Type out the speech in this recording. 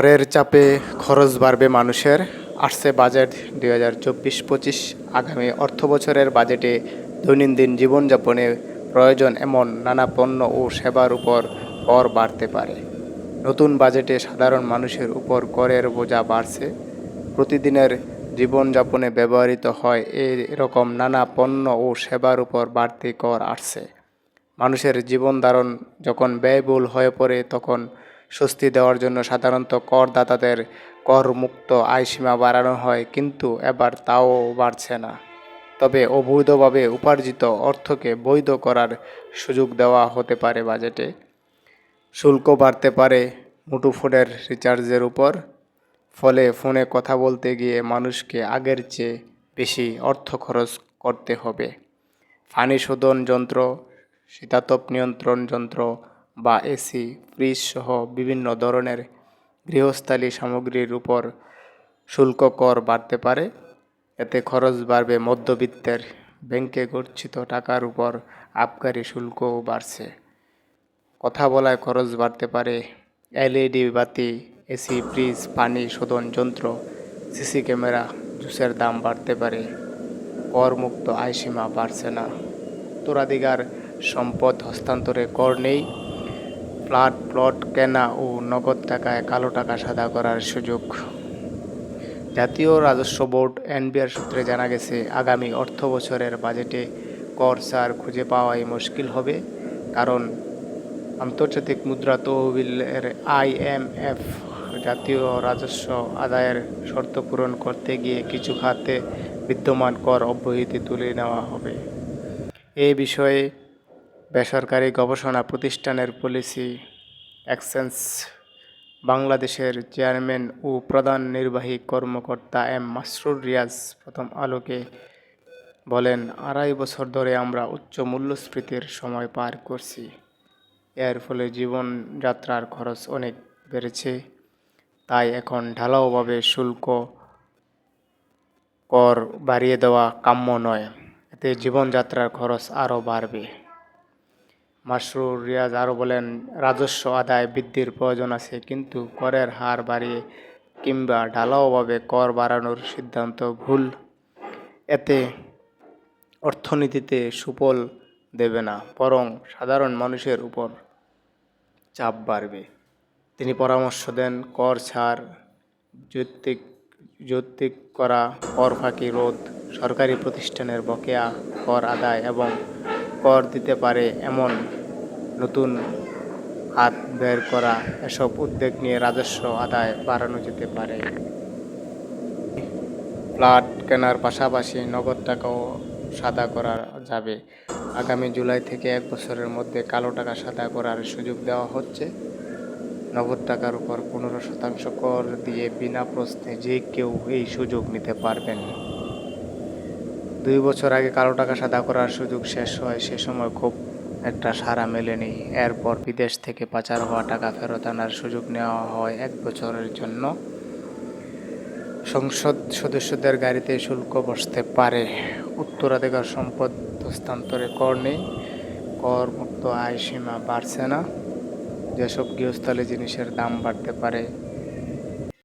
ঘরের চাপে খরচ বাড়বে মানুষের। আসছে বাজেট দুই হাজার চব্বিশ পঁচিশ আগামী অর্থ বছরের বাজেটে। দৈনন্দিন জীবনযাপনে প্রয়োজন এমন নানা পণ্য ও সেবার উপর কর বাড়তে পারে। নতুন বাজেটে সাধারণ মানুষের উপর করের বোঝা বাড়ছে। প্রতিদিনের জীবনযাপনে ব্যবহৃত হয় এই রকম নানা পণ্য ও সেবার উপর বাড়তি কর আসছে। মানুষের জীবন ধারণ যখন ব্যয়বহুল হয়ে পড়ে, তখন স্বস্তি দেওয়ার জন্য সাধারণত করদাতাদের করমুক্ত আয়সীমা বাড়ানো হয়, কিন্তু এবার তাও বাড়ছে না। তবে অবৈধভাবে উপার্জিত অর্থকে বৈধ করার সুযোগ দেওয়া হতে পারে বাজেটে। শুল্ক বাড়তে পারে মুঠোফোনের রিচার্জের উপর। ফলে ফোনে কথা বলতে গিয়ে মানুষকে আগের চেয়ে বেশি অর্থ খরচ করতে হবে। পানি শোধন যন্ত্র, শীতাতপ নিয়ন্ত্রণ যন্ত্র বা এসি, ফ্রিজ সহ বিভিন্ন ধরনের গৃহস্থালী সামগ্রীর উপর শুল্ক কর বাড়তে পারে। এতে খরচ বাড়বে মধ্যবিত্তের ব্যাংকে গচ্ছিত টাকার উপর আবগারি শুল্কও বাড়ছে। কথা বলায় খরচ বাড়তে পারে এলইডি বাতি, এসি, ফ্রিজ, পানি, শোধন যন্ত্র, সিসি ক্যামেরা, জুসের দাম বাড়তে পারে। করমুক্ত আয়সীমা বাড়ছে না। উত্তরাধিকার সম্পদ হস্তান্তরে কর নেই। ফ্ল্যাট প্লট কেনা ও নগদ টাকায় কালো টাকা সাদা করার সুযোগ। জাতীয় রাজস্ব বোর্ড এনবিআর সূত্রে জানা গেছে, আগামী অর্থ বছরের বাজেটে কর ছাড় খুঁজে পাওয়াই মুশকিল হবে, কারণ আন্তর্জাতিক মুদ্রা তহবিলের আইএমএফ জাতীয় রাজস্ব আদায়ের শর্ত পূরণ করতে গিয়ে কিছু খাতে বিদ্যমান কর অব্যাহতি তুলে নেওয়া হবে। এ বিষয়ে বেসরকারি গবেষণা প্রতিষ্ঠানের পলিসি এক্সচেঞ্জ বাংলাদেশের চেয়ারম্যান ও প্রধান নির্বাহী কর্মকর্তা এম মাসরুর রিয়াজ প্রথম আলোকে বলেন, আড়াই বছর ধরে আমরা উচ্চ মূল্যস্ফীতির সময় পার করছি। এর ফলে জীবনযাত্রার খরচ অনেক বেড়েছে। তাই এখন ঢালাওভাবে শুল্ক কর বাড়িয়ে দেওয়া কাম্য নয়। এতে জীবনযাত্রার খরচ আরও বাড়বে। মাসরুর রিয়াজ আরও বলেন, রাজস্ব আদায় বৃদ্ধির প্রয়োজন আছে, কিন্তু করের হার বাড়িয়ে কিংবা ঢালাওভাবে কর বাড়ানোর সিদ্ধান্ত ভুল। এতে অর্থনীতিতে সুফল দেবে না, বরং সাধারণ মানুষের উপর চাপ বাড়বে। তিনি পরামর্শ দেন, কর ছাড়, যৌক্তিক যৌক্তিক করা, কর ফাঁকি রোধ, সরকারি প্রতিষ্ঠানের বকেয়া কর আদায় এবং কর দিতে পারে এমন নতুন হাত বের করা এসব উদ্যোগ নিয়ে রাজস্ব আদায় বাড়ানো যেতে পারে। ফ্ল্যাট কেনার পাশাপাশি নগদ টাকাও সাদা করা যাবে। আগামী জুলাই থেকে এক বছরের মধ্যে কালো টাকা সাদা করার সুযোগ দেওয়া হচ্ছে। নগদ টাকার উপর পনেরো শতাংশ কর দিয়ে বিনা প্রশ্নে যে কেউ এই সুযোগ নিতে পারবেন দুই বছর আগে কালো টাকা সাদা করার সুযোগ শেষ হয়, সে সময় খুব একটা সাড়া মেলেনি। এরপর বিদেশ থেকে পাচার হওয়া টাকা ফেরত আনার সুযোগ নেওয়া হয় এক বছরের জন্য। সংসদ সদস্যদের গাড়িতে শুল্ক বসতে পারে। উত্তরাধিকার সম্পদ হস্তান্তরে কর নেই। কর মুক্ত আয় সীমা বাড়ছে না। যেসব গৃহস্থলী জিনিসের দাম বাড়তে পারে